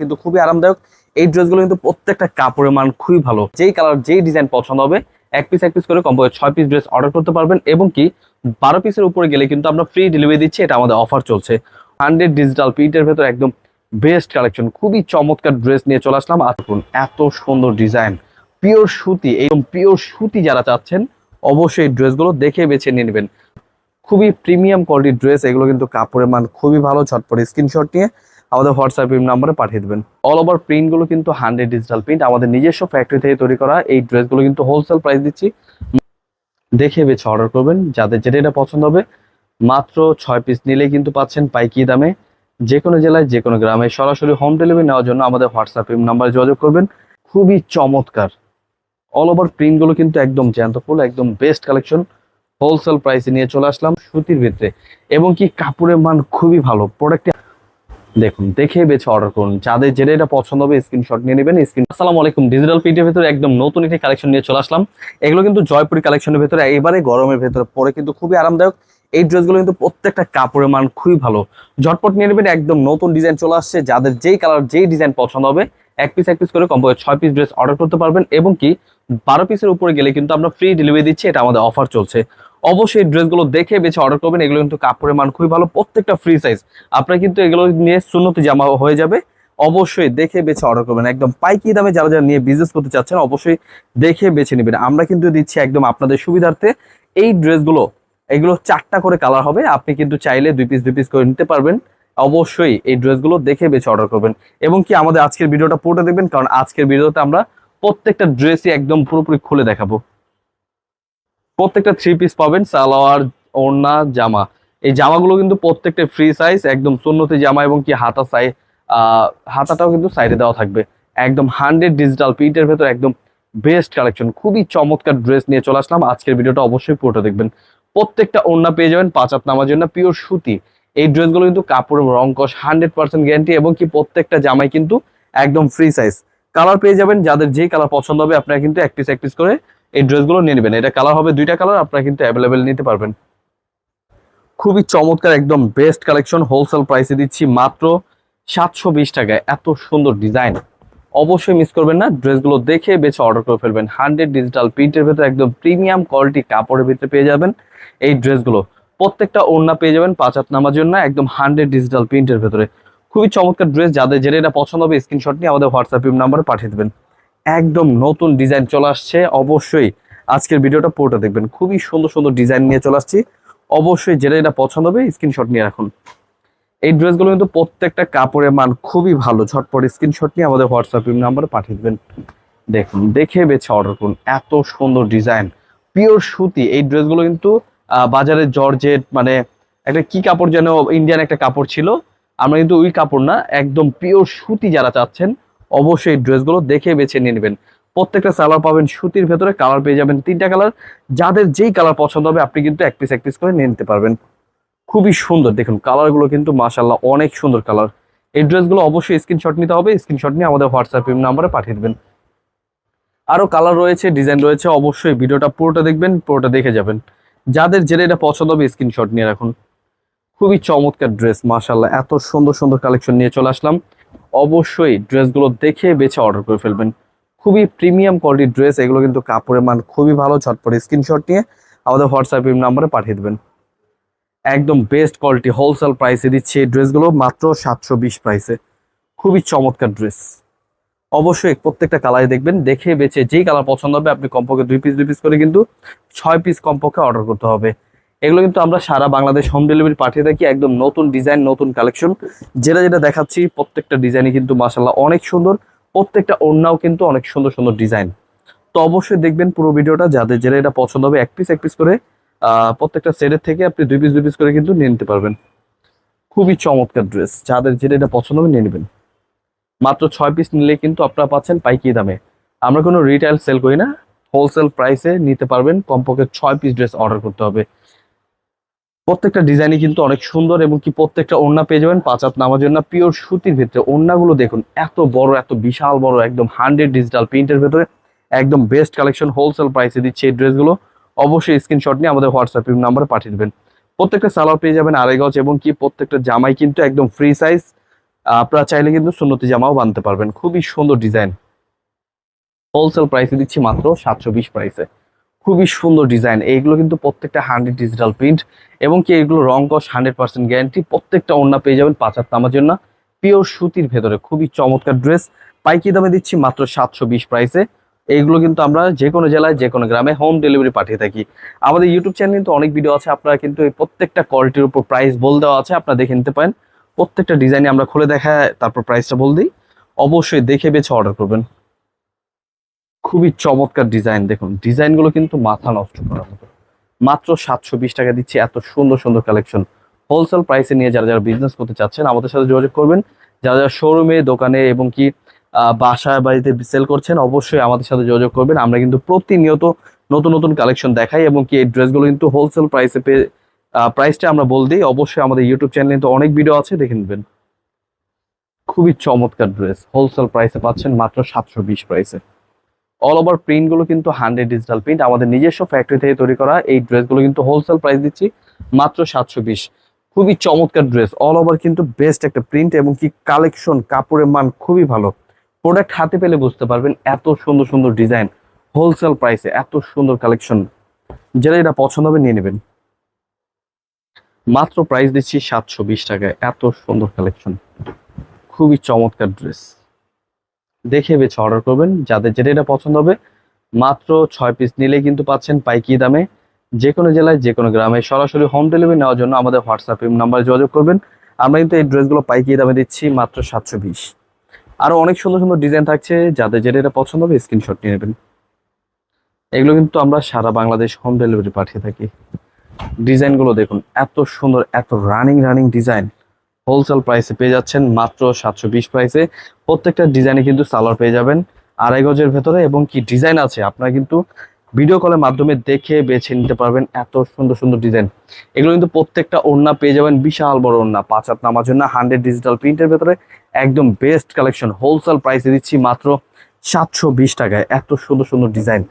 কিন্তু খুবই আরামদায়ক। এই ড্রেসগুলো কিন্তু প্রত্যেকটা কাপড়ের মান খুবই ভালো। যেই কালার যেই ডিজাইন পছন্দ হবে, এক পিস এক পিস করে কম্পোজ ছয় পিস ড্রেস অর্ডার করতে পারবেন এবং কি বারো পিসের উপরে গেলে কিন্তু আমরা ফ্রি ডেলিভারি দিচ্ছি, এটা আমাদের অফার চলছে। হান্ড্রেড ডিজিটাল প্রিন্টের ভেতর একদম বেস্ট কালেকশন খুবই চমৎকার ড্রেস নিয়ে চলে আসলাম। আসুন এত সুন্দর ডিজাইন পিওর সুতি, একদম পিওর সুতি যারা চাচ্ছেন, অবশ্যই ড্রেসগুলো দেখে বেছে নিয়ে নেবেন। খুবই প্রিমিয়াম কোয়ালিটির ড্রেস এগুলো কিন্তু কাপড়ের মান খুবই ভালো, ঝটপট স্ক্রিনশট নিয়ে আমাদের হোয়াটসঅ্যাপ নাম্বারে পাঠিয়ে দেবেন। অল ওভার প্রিন্টগুলো কিন্তু হান্ড্রেড ডিজিটাল প্রিন্ট আমাদের নিজস্ব ফ্যাক্টরি থেকে তৈরি করা এই ড্রেসগুলো কিন্তু হোলসেল প্রাইস দিচ্ছি। দেখে বেছে অর্ডার করবেন, যাদের যেটা এটা পছন্দ হবে, মাত্র ছয় পিস নিলেই কিন্তু পাচ্ছেন পাইকি দামে। যে কোনো জেলায় যে কোনো গ্রামে সরাসরি হোম ডেলিভারি নেওয়ার জন্য আমাদের হোয়াটসঅ্যাপ নাম্বারে যোগাযোগ করবেন। খুবই চমৎকার। অল ওভার প্রিন্টগুলো কিন্তু একদম জ্যান্ত ফুল, একদম বেস্ট কালেকশন হোলসেল প্রাইসে নিয়ে চলে আসলাম সুতির ভিতরে। এবং কি কাপড়ের মান খুবই ভালো প্রোডাক্টে দেখুন, দেখে বেছে অর্ডার করুন। যাদের যেটা এটা পছন্দ হবে স্ক্রিনশট নিয়ে নেবেন। স্ক্রিন আসসালামু আলাইকুম ডিজিটাল প্রিন্টের ভিতরে একদম নতুন একটি কালেকশন নিয়ে চলে আসলাম। এগুলো কিন্তু জয়পুরি কালেকশনের ভিতরে, এবারে গরমের ভিতরে পরে কিন্তু খুবই আরামদায়ক। এই ড্রেসগুলো কিন্তু প্রত্যেকটা কাপড়ের মান খুবই ভালো। ঝটপট নিয়ে নেবেন, একদম নতুন ডিজাইন চলে আসছে। যাদের যেই কালার যেই ডিজাইন পছন্দ হবে, এক পিস এক পিস করে কম্পো ছয় পিস ড্রেস অর্ডার করতে পারবেন। এবং কি, বারো পিসের উপরে গেলে কিন্তু আমরা ফ্রি ডেলিভারি দিচ্ছি, এটা আমাদের অফার চলছে। অবশ্যই ড্রেসগুলো দেখে বেছে অর্ডার করবেন। এগুলো কিন্তু কাপড়ের মান খুবই ভালো। প্রত্যেকটা ফ্রি সাইজ আপনার কিন্তু এগুলো নিয়ে সুন্নতি জামা হয়ে যাবে। অবশ্যই দেখে বেছে অর্ডার করবেন। একদম পাইকি দামে যারা যারা নিয়ে বিজনেস করতে চাচ্ছেন, অবশ্যই দেখে বেছে নেবেন। আমরা কিন্তু দিচ্ছি একদম আপনাদের সুবিধার্থে এই ড্রেসগুলো এগুলো চারটা করে কালার হবে। আপনি কিন্তু চাইলে দুই পিস দুই পিস করে নিতে পারবেন। অবশ্যই এই ড্রেসগুলো দেখে বেছে অর্ডার করবেন। এবং কি আমাদের আজকের ভিডিওটা পুরোটা দেখবেন? কারণ আজকের ভিডিওতে আমরা প্রত্যেকটা ড্রেসই একদম পুরোপুরি খুলে দেখাবো। প্রত্যেকটা থ্রি পিস পাবেন, সালোয়ার, ওড়না, জামা। এই জামাগুলো কিন্তু প্রত্যেকটা ফ্রি সাইজ একদম সুন্নতি জামা এবং কি হাতা সাই হাতাটাও কিন্তু সাইডে দেওয়া থাকবে। একদম হান্ড্রেড ডিজিটাল প্রিন্টের ভেতর একদম বেস্ট কালেকশন খুবই চমৎকার ড্রেস নিয়ে চলে আসলাম। আজকের ভিডিওটা অবশ্যই পুরোটা দেখবেন। প্রত্যেকটা ওড়না পেয়ে যাবেন, পাঁচ হাত নামার জন্য পিওর সুতি। এই ড্রেসগুলো কিন্তু কাপড়ের কষ হান্ড্রেড পার্সেন্ট গ্যারান্টি এবং কি প্রত্যেকটা জামাই কিন্তু একদম ফ্রি সাইজ কালার পেয়ে যাবেন, যাদের যে কালার পছন্দ হবে, আপনারা কিন্তু এক পিস এক পিস করে এই ড্রেসগুলো নিয়ে নেবেন। এটা কালার হবে দুইটা কালার আপনারা কিন্তু অ্যাভেলেবেল নিতে পারবেন। খুবই চমৎকার একদম বেস্ট কালেকশন হোলসেল প্রাইসে দিচ্ছি মাত্র সাতশো বিশ টাকায় এত সুন্দর ডিজাইন অবশ্যই মিস করবেন না। ড্রেসগুলো দেখে বেছে অর্ডার করে ফেলবেন। হান্ড্রেড ডিজিটাল প্রিন্টের ভেতরে একদম প্রিমিয়াম কোয়ালিটি কাপড়ের ভিতরে পেয়ে যাবেন এই ড্রেসগুলো। প্রত্যেকটা ওড়না পেয়ে যাবেন পাঁচ হাত নামার জন্য একদম হান্ড্রেড ডিজিটাল প্রিন্টের ভেতরে। খুবই চমৎকার ড্রেস। যাদের যেটা এটা পছন্দ হবে স্ক্রিনশট নিয়ে আমাদের হোয়াটসঅ্যাপ নাম্বারে পাঠিয়ে দেবেন। একদম নতুন ডিজাইন চলে আসছে। অবশ্যই আজকের ভিডিওটা পুরোটা দেখবেন। খুবই সুন্দর সুন্দর ডিজাইন নিয়ে চলে আসছি। অবশ্যই যেটা এটা পছন্দ হবে স্ক্রিনশট নিয়ে রাখুন। এই ড্রেসগুলো কিন্তু প্রত্যেকটা কাপড়ের মান খুবই ভালো। ঝটপট স্ক্রিনশট নিয়ে আমাদের হোয়াটসঅ্যাপ নাম্বারে পাঠিয়ে দেবেন। দেখুন, দেখে বেছে অর্ডার করুন। এত সুন্দর ডিজাইন। পিওর সুতি। এই ড্রেসগুলো কিন্তু বাজারে জর্জেট মানে একটা কি কাপড় যেন, ইন্ডিয়ান একটা কাপড় ছিল। আমরা কিন্তু ওই কাপড় না, একদম পিওর সুতি যারা চাচ্ছেন অবশ্যই ড্রেসগুলো দেখে বেছে নিয়ে নেবেন। প্রত্যেকটা সালোয়ার পাবেন, সুতির ভেতরে কালার পেয়ে যাবেন, তিনটা কালার। যাদের যেই কালার পছন্দ হবে, আপনি কিন্তু এক পিস এক পিস করে নিয়ে নিতে পারবেন। খুবই সুন্দর, দেখুন কালারগুলো কিন্তু মাশাল্লাহ অনেক সুন্দর কালার। এই ড্রেসগুলো অবশ্যই স্ক্রিনশট নিতে হবে, স্ক্রিনশট নিয়ে আমাদের হোয়াটসঅ্যাপ নাম্বারে পাঠিয়ে দেবেন। আরও কালার রয়েছে, ডিজাইন রয়েছে, অবশ্যই ভিডিওটা পুরোটা দেখবেন, পুরোটা দেখে যাবেন। যাদের যেটা এটা পছন্দ হবে, স্ক্রিনশট নিয়ে রাখুন। খুবই চমৎকার ড্রেস মাশাল্লাহ এত সুন্দর সুন্দর কালেকশন নিয়ে চলে আসলাম। অবশ্যই ড্রেসগুলো দেখে বেছে অর্ডার করে ফেলবেন। খুবই প্রিমিয়াম কোয়ালিটির ড্রেস এগুলো কিন্তু কাপড়ের মান খুবই ভালো, ঝটপট স্ক্রিনশট নিয়ে আমাদের হোয়াটসঅ্যাপ নাম্বারে পাঠিয়ে দেবেন। একদম বেস্ট কোয়ালিটি হোলসেল প্রাইসে দিচ্ছে এই ড্রেসগুলো মাত্র সাতশো বিশ প্রাইসে খুবই চমৎকার ড্রেস অবশ্যই প্রত্যেকটা কালারে দেখবেন, দেখে বেছে যেই কালার পছন্দ হবে, আপনি কমপক্ষে দুই পিস দুই পিস করে কিন্তু ছয় পিস কমপক্ষে অর্ডার করতে হবে। এগুলো কিন্তু আমরা সারা বাংলাদেশ হোম ডেলিভারি পাঠিয়ে থাকি, একদম নতুন ডিজাইন নতুন কালেকশন যেটা যেটা দেখাচ্ছি, প্রত্যেকটা ডিজাইনই কিন্তু মাসাল্লাহ অনেক সুন্দর, প্রত্যেকটা ওড়নাও কিন্তু অনেক সুন্দর সুন্দর ডিজাইন তো অবশ্যই দেখবেন পুরো ভিডিওটা, যাদের যেটা এটা পছন্দ হবে, এক পিস এক পিস করে প্রত্যেকটা সেটের থেকে আপনি দুই পিস দুই পিস করে কিন্তু নিয়ে নিতে পারবেন। খুবই চমৎকার ড্রেস যাদের যেটা এটা পছন্দ হবে নিয়ে নেবেন। মাত্র ছয় পিস নিলে কিন্তু আপনারা পাচ্ছেন পাইকি দামে। আমরা কোনো রিটেল সেল করি না হোলসেল প্রাইসে নিতে পারবেন, কমপক্ষে ছয় পিস ড্রেস অর্ডার করতে হবে। প্রত্যেকটা ডিজাইনই কিন্তু অনেক সুন্দর এবং কি প্রত্যেকটা ওড়না পেয়ে যাবেন পাঁচ হাত নামার জন্য। পিওর সুতির ভিতরে ওড়নাগুলো দেখুন, এত বড়, এত বিশাল বড়, একদম হান্ড্রেড ডিজিটাল প্রিন্টের ভেতরে। একদম বেস্ট কালেকশন হোলসেল প্রাইসে দিচ্ছে এই ড্রেসগুলো। অবশ্যই স্ক্রিনশট নিয়ে আমাদের হোয়াটসঅ্যাপ নাম্বারে পাঠিয়ে দেবেন। প্রত্যেকটা সালোয়ার পেয়ে যাবেন আড়াই গজ এবং কি প্রত্যেকটা জামাই কিন্তু একদম ফ্রি সাইজ আপনারা চাইলে কিন্তু সুন্নতি জামাও বানতে পারবেন। খুবই সুন্দর ডিজাইন হোলসেল প্রাইসে দিচ্ছি মাত্র সাতশো বিশ প্রাইসে খুবই সুন্দর ডিজাইন। এইগুলো কিন্তু প্রত্যেকটা হান্ড্রেড ডিজিটাল প্রিন্ট এবং কি এগুলো রং কস হান্ড্রেড পার্সেন্ট গ্যারান্টি। প্রত্যেকটা ওড়না পেয়ে যাবেন পাঁচ হাত নামার জন্য। পিওর সুতির ভেতরে খুবই চমৎকার ড্রেস। পাইকি দামে দিচ্ছি মাত্র সাতশো বিশ প্রাইসে এইগুলো কিন্তু আমরা যে কোনো জেলায়, যে কোনো গ্রামে হোম ডেলিভারি পাঠিয়ে থাকি। আমাদের ইউটিউব চ্যানেল কিন্তু অনেক ভিডিও আছে, আপনারা কিন্তু এই প্রত্যেকটা কোয়ালিটির উপর প্রাইস বল দেওয়া আছে, আপনারা দেখে নিতে পারেন। প্রত্যেকটা ডিজাইনে আমরা খুলে দেখা তারপর প্রাইসটা বল দিই। অবশ্যই দেখে বেছে অর্ডার করবেন। খুবই চমৎকার ডিজাইন দেখুন ডিজাইনগুলো কিন্তু মাথা নষ্ট করার মতো। মাত্র সাতশো বিশ টাকা দিচ্ছি, এত সুন্দর সুন্দর কালেকশন হোলসেল প্রাইসে নিয়ে যারা যারা বিজনেস করতে চাচ্ছেন, আমাদের সাথে যোগাযোগ করবেন। যারা যারা শোরুমে দোকানে এবং কি বাসায়, বাড়িতে সেল করছেন, অবশ্যই আমাদের সাথে যোগাযোগ করবেন। আমরা কিন্তু প্রতিনিয়ত নতুন নতুন কালেকশন দেখাই এবং কি এই ড্রেসগুলো কিন্তু হোলসেল প্রাইসে পেয়ে প্রাইসটা আমরা বল দিই। অবশ্যই আমাদের ইউটিউব চ্যানেলে কিন্তু অনেক ভিডিও আছে, দেখে নেবেন। খুবই চমৎকার ড্রেস হোলসেল প্রাইসে পাচ্ছেন মাত্র সাতশো বিশ প্রাইসে অল ওভার প্রিন্টগুলো কিন্তু হান্ড্রেড ডিজিটাল প্রিন্ট আমাদের নিজস্ব ফ্যাক্টরি থেকে তৈরি করা এই ড্রেসগুলো কিন্তু হোলসেল প্রাইস দিচ্ছি মাত্র সাতশো বিশ। খুবই চমৎকার ড্রেস অল ওভার কিন্তু বেস্ট একটা প্রিন্ট এবং কি কালেকশন কাপড়ের মান খুবই ভালো। প্রোডাক্ট হাতে পেলে বুঝতে পারবেন এত সুন্দর সুন্দর ডিজাইন হোলসেল প্রাইসে এত সুন্দর কালেকশন যেটা এটা পছন্দ হবে নিয়ে নেবেন। মাত্র প্রাইস দিচ্ছি সাতশো বিশ টাকায়। এত সুন্দর কালেকশন খুবই চমৎকার ড্রেস দেখে বেছে অর্ডার করবেন। যাদের যেটা এটা পছন্দ হবে, মাত্র ছয় পিস নিলেই কিন্তু পাচ্ছেন পাইকি দামে। যে কোনো জেলায় যে কোনো গ্রামে সরাসরি হোম ডেলিভারি নেওয়ার জন্য আমাদের হোয়াটসঅ্যাপ নাম্বারে যোগাযোগ করবেন। আমরা কিন্তু এই ড্রেসগুলো পাইকি দামে দিচ্ছি মাত্র সাতশো বিশ। আরও অনেক সুন্দর সুন্দর ডিজাইন থাকছে। যাদের যেটা এটা পছন্দ হবে স্ক্রিনশট নিয়ে নেবেন। এগুলো কিন্তু আমরা সারা বাংলাদেশ হোম ডেলিভারি পাঠিয়ে থাকি। ডিজাইনগুলো দেখুন, এত সুন্দর, এত রানিং রানিং ডিজাইন হোলসেল প্রাইসে পেয়ে যাচ্ছেন মাত্র সাতশো বিশ প্রাইসে প্রত্যেকটা ডিজাইনে কিন্তু সালোয়ার পেয়ে যাবেন আড়াই গজের ভেতরে এবং কি ডিজাইন আছে আপনারা কিন্তু ভিডিও কলের মাধ্যমে দেখে বেছে নিতে পারবেন এত সুন্দর সুন্দর ডিজাইন এগুলো কিন্তু প্রত্যেকটা ওড়না পেয়ে যাবেন বিশাল বড় ওড়না, পাঁচ হাত নামার জন্য হান্ড্রেড ডিজিটাল প্রিন্টের ভেতরে একদম বেস্ট কালেকশন হোলসেল প্রাইসে দিচ্ছি মাত্র সাতশো বিশ টাকায়। এত সুন্দর সুন্দর ডিজাইন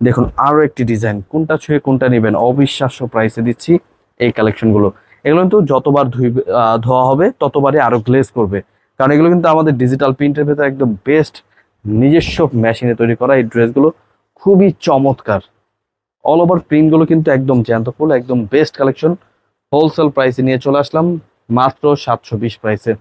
দেখুন আরও একটি ডিজাইন কোনটা ছুঁয়ে কোনটা নেবেন? অবিশ্বাস্য প্রাইসে দিচ্ছি এই কালেকশনগুলো এগুলো কিন্তু যতবার ধুই আহ, ধোয়া হবে ততবারই আরও গ্লেজ করবে। কারণ এগুলো কিন্তু আমাদের ডিজিটাল প্রিন্টের ভেতরে একদম বেস্ট নিজস্ব মেশিনে তৈরি করা এই ড্রেসগুলো খুবই চমৎকার। অল ওভার প্রিন্টগুলো কিন্তু একদম জ্যান্ত ফুল একদম বেস্ট কালেকশন হোলসেল প্রাইসে নিয়ে চলে আসলাম মাত্র সাতশো বিশ প্রাইসে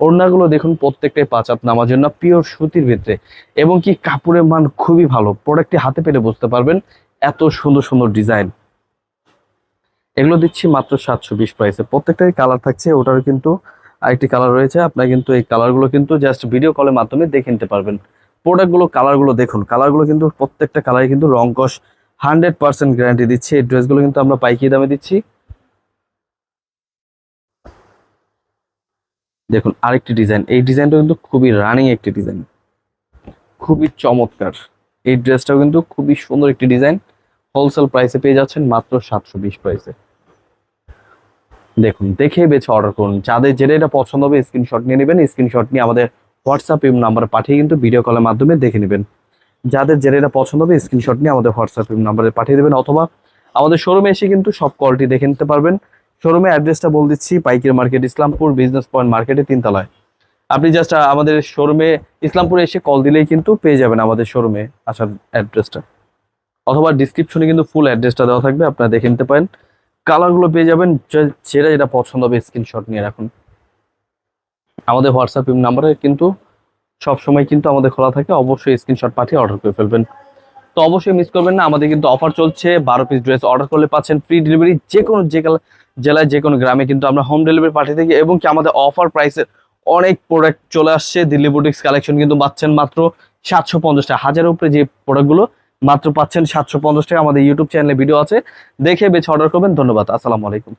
ওড়নাগুলো দেখুন প্রত্যেকটাই পাঁচ হাত নামার জন্য পিওর সুতির ভিতরে। এবং কি কাপড়ের মান খুবই ভালো প্রোডাক্টটি হাতে পেলে বুঝতে পারবেন এত সুন্দর সুন্দর ডিজাইন এগুলো দিচ্ছি মাত্র সাতশো বিশ প্রাইসে প্রত্যেকটাই কালার থাকছে, ওটারও কিন্তু আরেকটি কালার রয়েছে। আপনার কিন্তু এই কালারগুলো কিন্তু জাস্ট ভিডিও কলের মাধ্যমে দেখে নিতে পারবেন। প্রোডাক্টগুলো কালারগুলো দেখুন। কালারগুলো কিন্তু প্রত্যেকটা কালারে কিন্তু রং কস হান্ড্রেড পার্সেন্ট গ্যারান্টি দিচ্ছি। এই ড্রেসগুলো কিন্তু আমরা পাইকি দামে দিচ্ছি। দেখুন, আরেকটি ডিজাইন এই ডিজাইনটা কিন্তু খুবই রানিং একটি ডিজাইন খুবই চমৎকার। এই ড্রেসটাও কিন্তু খুবই সুন্দর একটি ডিজাইন হোলসেল প্রাইসে পেয়ে যাচ্ছেন মাত্র সাতশো বিশ প্রাইসে দেখুন, দেখে বেছে অর্ডার করুন। যাদের যেটা এটা পছন্দ হবে স্ক্রিনশট নিয়ে নেবেন স্ক্রিনশট নিয়ে আমাদের হোয়াটসঅ্যাপ নাম্বারে পাঠিয়ে কিন্তু ভিডিও কলের মাধ্যমে দেখে নেবেন। যাদের যেটা এটা পছন্দ হবে স্ক্রিনশট নিয়ে আমাদের হোয়াটসঅ্যাপ নাম্বারে পাঠিয়ে দেবেন, অথবা আমাদের শোরুমে এসে কিন্তু সব কোয়ালিটি দেখে নিতে পারবেন। শোরুমে অ্যাড্রেসটা বলে দিচ্ছি, পাইকির মার্কেট ইসলামপুর বিজনেস পয়েন্ট মার্কেটে তিনতলায়। আপনি জাস্ট আমাদের শোরুমে ইসলামপুরে এসে কল দিলেই কিন্তু পেয়ে যাবেন আমাদের শোরুমে আসার অ্যাড্রেসটা অথবা ডিসক্রিপশনে কিন্তু ফুল অ্যাড্রেসটা দেওয়া থাকবে, আপনারা দেখে নিতে পারেন। কালারগুলো পেয়ে যাবেন যেটা যেটা পছন্দ হবে স্ক্রিনশট নিয়ে রাখুন। আমাদের হোয়াটসঅ্যাপ নাম্বারে কিন্তু সব সময় কিন্তু আমাদের খোলা থাকে, অবশ্যই স্ক্রিনশট পাঠিয়ে অর্ডার করে ফেলবেন। তো অবশ্যই মিস করবেন না, আমাদের কিন্তু অফার চলছে, বারো পিস ড্রেস অর্ডার করলে পাচ্ছেন ফ্রি ডেলিভারি যে কোনো যে জেলায় যে কোনো গ্রামে কিন্তু আমরা হোম ডেলিভারি পাঠিয়ে থাকি এবং কি আমাদের অফার প্রাইসে অনেক প্রোডাক্ট চলে আসছে। দিল্লি বুটিক্স কালেকশন কিন্তু পাচ্ছেন মাত্র সাতশো পঞ্চাশ টাকা। হাজারের উপরে যে প্রোডাক্টগুলো মাত্র পাচ্ছেন সাতশো পঞ্চাশ টাকা। আমাদের ইউটিউব চ্যানেলে ভিডিও আছে। দেখে বেছে অর্ডার করবেন। ধন্যবাদ। আসসালামু আলাইকুম।